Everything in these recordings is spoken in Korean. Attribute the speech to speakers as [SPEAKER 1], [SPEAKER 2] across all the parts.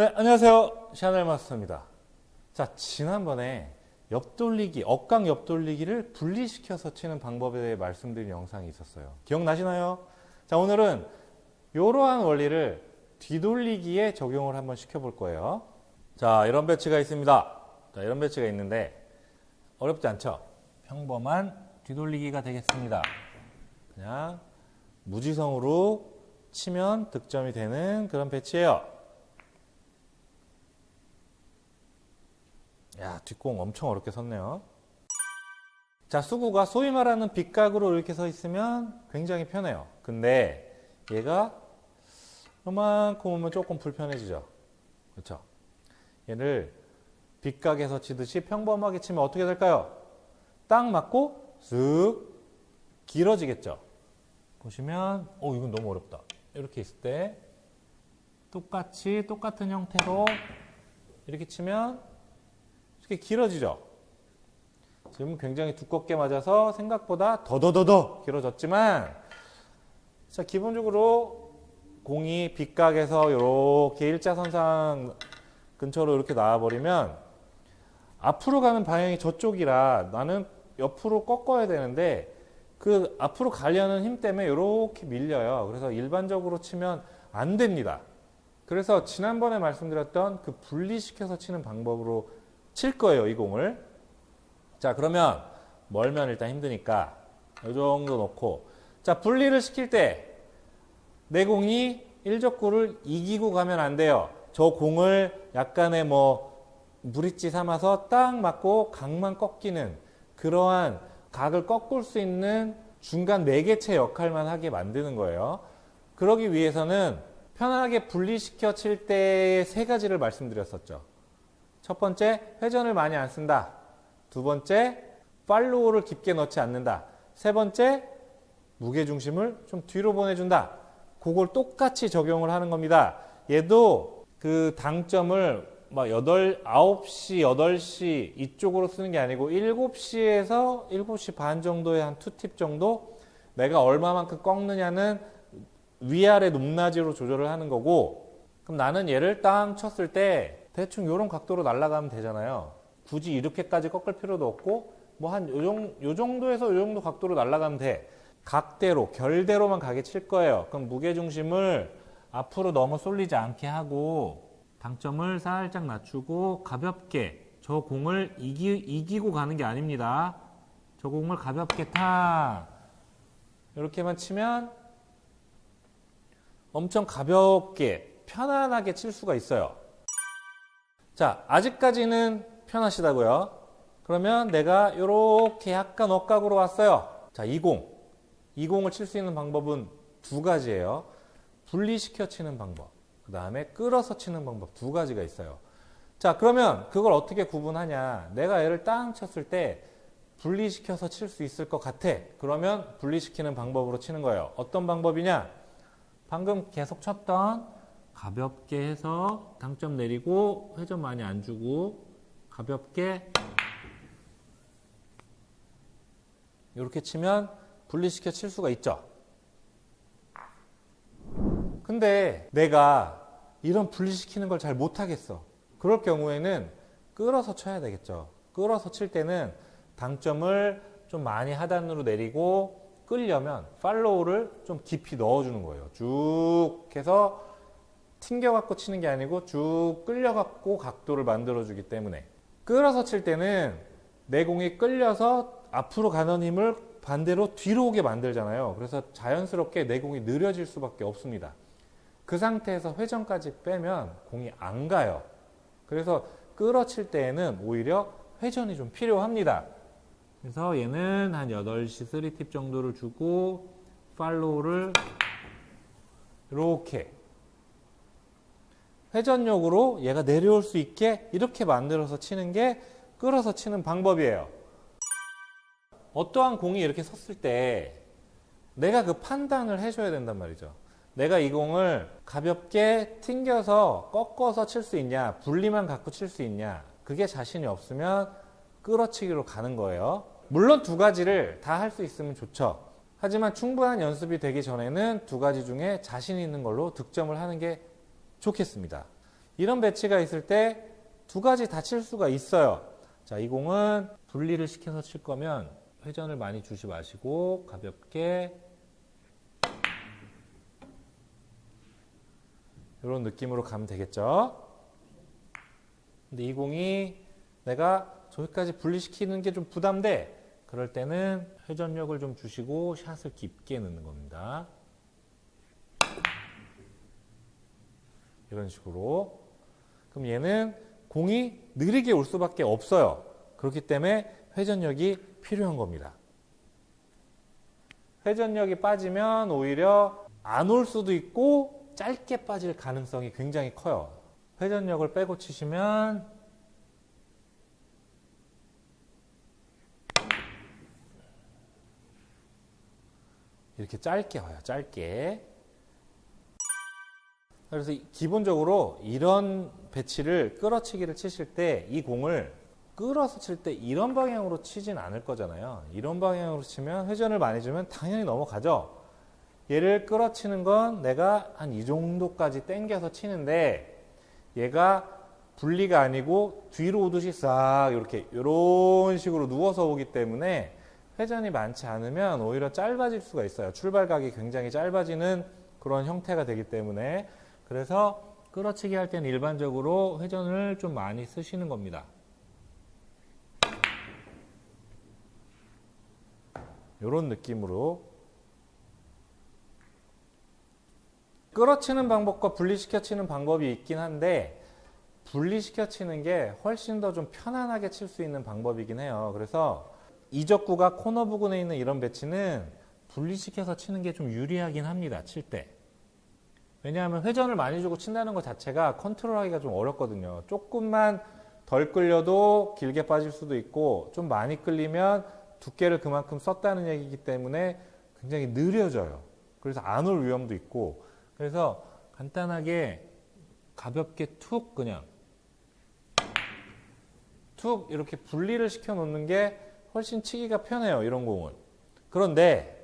[SPEAKER 1] 네, 안녕하세요. 샤넬 마스터입니다. 자, 지난번에 옆돌리기, 억강 옆돌리기를 분리시켜서 치는 방법에 대해 말씀드린 영상이 있었어요. 기억나시나요? 자, 오늘은 이러한 원리를 뒤돌리기에 적용을 한번 시켜볼 거예요. 자, 이런 배치가 있습니다. 자, 이런 배치가 있는데 어렵지 않죠? 평범한 뒤돌리기가 되겠습니다. 그냥 무지성으로 치면 득점이 되는 그런 배치예요. 야, 뒷공 엄청 어렵게 섰네요. 자, 수구가 소위 말하는 빗각으로 이렇게 서 있으면 굉장히 편해요. 근데 얘가 요만큼 오면 조금 불편해지죠. 그렇죠? 얘를 빗각에서 치듯이 평범하게 치면 어떻게 될까요? 딱 맞고 쓱 길어지겠죠. 보시면 어 이건 너무 어렵다. 이렇게 있을 때 똑같이 똑같은 형태로 이렇게 치면 이렇게 길어지죠. 지금 굉장히 두껍게 맞아서 생각보다 더더더더 길어졌지만 자 기본적으로 공이 빗각에서 이렇게 일자선상 근처로 이렇게 나와버리면 앞으로 가는 방향이 저쪽이라 나는 옆으로 꺾어야 되는데 그 앞으로 가려는 힘 때문에 이렇게 밀려요. 그래서 일반적으로 치면 안 됩니다. 그래서 지난번에 말씀드렸던 그 분리시켜서 치는 방법으로 칠 거예요, 이 공을. 자, 그러면 멀면 일단 힘드니까 이 정도 놓고 자, 분리를 시킬 때 내 공이 일적구를 이기고 가면 안 돼요. 저 공을 약간의 뭐 무리지 삼아서 딱 맞고 각만 꺾이는 그러한 각을 꺾을 수 있는 중간 매개체 역할만 하게 만드는 거예요. 그러기 위해서는 편하게 분리시켜 칠 때의 세 가지를 말씀드렸었죠. 첫 번째, 회전을 많이 안 쓴다. 두 번째, 팔로우를 깊게 넣지 않는다. 세 번째, 무게중심을 좀 뒤로 보내준다. 그걸 똑같이 적용을 하는 겁니다. 얘도 그 당점을 막 8, 9시, 8시 이쪽으로 쓰는 게 아니고 7시에서 7시 반 정도의 한 투 팁 정도 내가 얼마만큼 꺾느냐는 위아래 높낮이로 조절을 하는 거고 그럼 나는 얘를 땅 쳤을 때 대충 이런 각도로 날아가면 되잖아요. 굳이 이렇게까지 꺾을 필요도 없고 뭐 한 요 정도에서 요 정도 각도로 날아가면 돼. 각대로 결대로만 가게 칠 거예요. 그럼 무게 중심을 앞으로 너무 쏠리지 않게 하고 당점을 살짝 낮추고 가볍게 저 공을 이기, 이기고 가는 게 아닙니다. 저 공을 가볍게 탁 이렇게만 치면 엄청 가볍게 편안하게 칠 수가 있어요. 자, 아직까지는 편하시다고요. 그러면 내가 이렇게 약간 억각으로 왔어요. 자, 이 공. 이 공을 칠 수 있는 방법은 두 가지예요. 분리시켜 치는 방법. 그 다음에 끌어서 치는 방법 두 가지가 있어요. 자, 그러면 그걸 어떻게 구분하냐. 내가 얘를 땅 쳤을 때 분리시켜서 칠 수 있을 것 같아. 그러면 분리시키는 방법으로 치는 거예요. 어떤 방법이냐? 방금 계속 쳤던 가볍게 해서 당점 내리고 회전 많이 안 주고 가볍게 이렇게 치면 분리시켜 칠 수가 있죠. 근데 내가 이런 분리시키는 걸 잘 못하겠어. 그럴 경우에는 끌어서 쳐야 되겠죠. 끌어서 칠 때는 당점을 좀 많이 하단으로 내리고 끌려면 팔로우를 좀 깊이 넣어주는 거예요. 쭉 해서 튕겨갖고 치는 게 아니고 쭉 끌려갖고 각도를 만들어주기 때문에 끌어서 칠 때는 내 공이 끌려서 앞으로 가는 힘을 반대로 뒤로 오게 만들잖아요. 그래서 자연스럽게 내 공이 느려질 수밖에 없습니다. 그 상태에서 회전까지 빼면 공이 안 가요. 그래서 끌어칠 때에는 오히려 회전이 좀 필요합니다. 그래서 얘는 한 8시 3팁 정도를 주고 팔로우를 이렇게 회전력으로 얘가 내려올 수 있게 이렇게 만들어서 치는 게 끌어서 치는 방법이에요. 어떠한 공이 이렇게 섰을 때 내가 그 판단을 해줘야 된단 말이죠. 내가 이 공을 가볍게 튕겨서 꺾어서 칠 수 있냐, 분리만 갖고 칠 수 있냐, 그게 자신이 없으면 끌어치기로 가는 거예요. 물론 두 가지를 다 할 수 있으면 좋죠. 하지만 충분한 연습이 되기 전에는 두 가지 중에 자신 있는 걸로 득점을 하는 게 좋겠습니다. 이런 배치가 있을 때 두 가지 다 칠 수가 있어요. 자, 이 공은 분리를 시켜서 칠 거면 회전을 많이 주지 마시고 가볍게 이런 느낌으로 가면 되겠죠. 근데 이 공이 내가 저기까지 분리시키는 게 좀 부담돼. 그럴 때는 회전력을 좀 주시고 샷을 깊게 넣는 겁니다. 이런 식으로. 그럼 얘는 공이 느리게 올 수밖에 없어요. 그렇기 때문에 회전력이 필요한 겁니다. 회전력이 빠지면 오히려 안 올 수도 있고 짧게 빠질 가능성이 굉장히 커요. 회전력을 빼고 치시면 이렇게 짧게 와요. 짧게. 그래서 기본적으로 이런 배치를 끌어치기를 치실 때 이 공을 끌어서 칠 때 이런 방향으로 치진 않을 거잖아요. 이런 방향으로 치면 회전을 많이 주면 당연히 넘어가죠. 얘를 끌어치는 건 내가 한 이 정도까지 당겨서 치는데 얘가 분리가 아니고 뒤로 오듯이 싹 이렇게 이런 식으로 누워서 오기 때문에 회전이 많지 않으면 오히려 짧아질 수가 있어요. 출발각이 굉장히 짧아지는 그런 형태가 되기 때문에 그래서 끌어치기 할 때는 일반적으로 회전을 좀 많이 쓰시는 겁니다. 이런 느낌으로 끌어치는 방법과 분리시켜 치는 방법이 있긴 한데 분리시켜 치는 게 훨씬 더 좀 편안하게 칠 수 있는 방법이긴 해요. 그래서 이적구가 코너 부근에 있는 이런 배치는 분리시켜서 치는 게 좀 유리하긴 합니다. 칠 때. 왜냐하면 회전을 많이 주고 친다는 것 자체가 컨트롤하기가 좀 어렵거든요. 조금만 덜 끌려도 길게 빠질 수도 있고 좀 많이 끌리면 두께를 그만큼 썼다는 얘기이기 때문에 굉장히 느려져요. 그래서 안 올 위험도 있고 그래서 간단하게 가볍게 툭 그냥 툭 이렇게 분리를 시켜 놓는 게 훨씬 치기가 편해요. 이런 공은. 그런데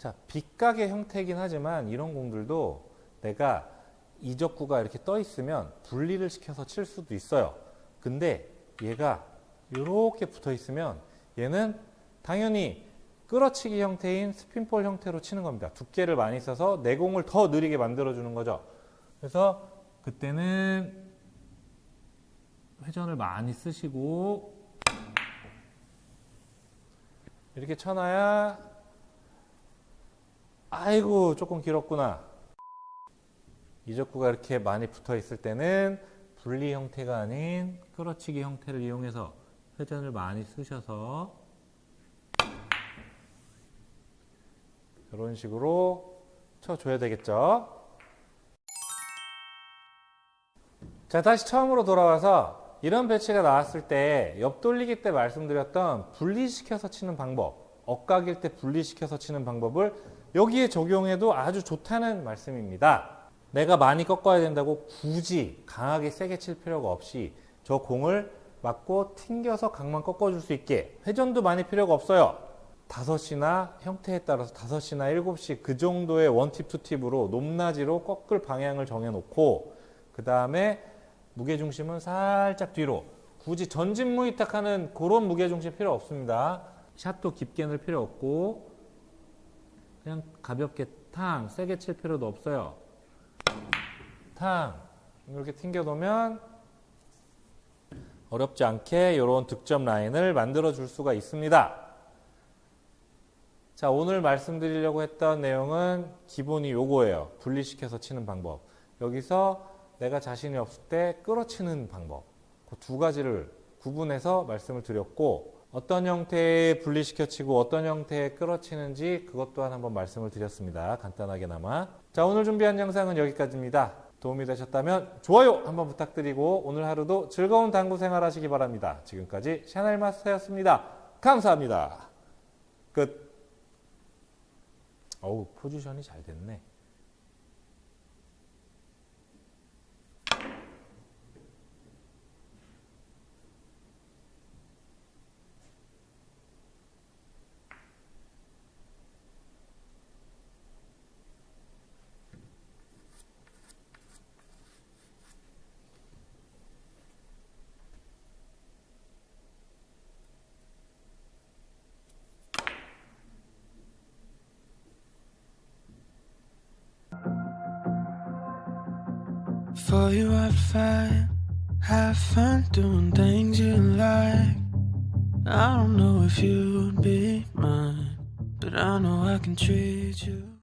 [SPEAKER 1] 자, 빗각의 형태이긴 하지만 이런 공들도 내가 이적구가 이렇게 떠 있으면 분리를 시켜서 칠 수도 있어요. 근데 얘가 이렇게 붙어 있으면 얘는 당연히 끌어치기 형태인 스핀볼 형태로 치는 겁니다. 두께를 많이 써서 내 공을 더 느리게 만들어 주는 거죠. 그래서 그때는 회전을 많이 쓰시고 이렇게 쳐놔야 아이고 조금 길었구나. 이적구가 이렇게 많이 붙어 있을 때는 분리 형태가 아닌 끌어치기 형태를 이용해서 회전을 많이 쓰셔서 이런 식으로 쳐줘야 되겠죠. 자, 다시 처음으로 돌아와서 이런 배치가 나왔을 때 옆돌리기 때 말씀드렸던 분리시켜서 치는 방법, 엇각일 때 분리시켜서 치는 방법을 여기에 적용해도 아주 좋다는 말씀입니다. 내가 많이 꺾어야 된다고 굳이 강하게 세게 칠 필요가 없이 저 공을 맞고 튕겨서 각만 꺾어줄 수 있게 회전도 많이 필요가 없어요. 다섯이나 형태에 따라서 다섯이나 일곱씩 그 정도의 원팁, 투팁으로 높낮이로 꺾을 방향을 정해놓고 그 다음에 무게중심은 살짝 뒤로 굳이 전진 무이탁하는 그런 무게중심 필요 없습니다. 샷도 깊게 넣을 필요 없고 그냥 가볍게 탕 세게 칠 필요도 없어요. 탕 이렇게 튕겨 놓으면 어렵지 않게 이런 득점 라인을 만들어 줄 수가 있습니다. 자, 오늘 말씀드리려고 했던 내용은 기본이 요거예요. 분리시켜서 치는 방법. 여기서 내가 자신이 없을 때 끌어치는 방법. 그 두 가지를 구분해서 말씀을 드렸고, 어떤 형태의 분리시켜 치고 어떤 형태의 끌어치는지 그것 또한 한번 말씀을 드렸습니다. 간단하게나마. 자, 오늘 준비한 영상은 여기까지입니다. 도움이 되셨다면 좋아요 한번 부탁드리고 오늘 하루도 즐거운 당구 생활 하시기 바랍니다. 지금까지 샤넬 마스터였습니다. 감사합니다. 끝. 어우, 포지션이 잘 됐네.
[SPEAKER 2] For you, I'd fight. Have fun doing things you like. I don't know if you'd be mine, but I know I can treat you.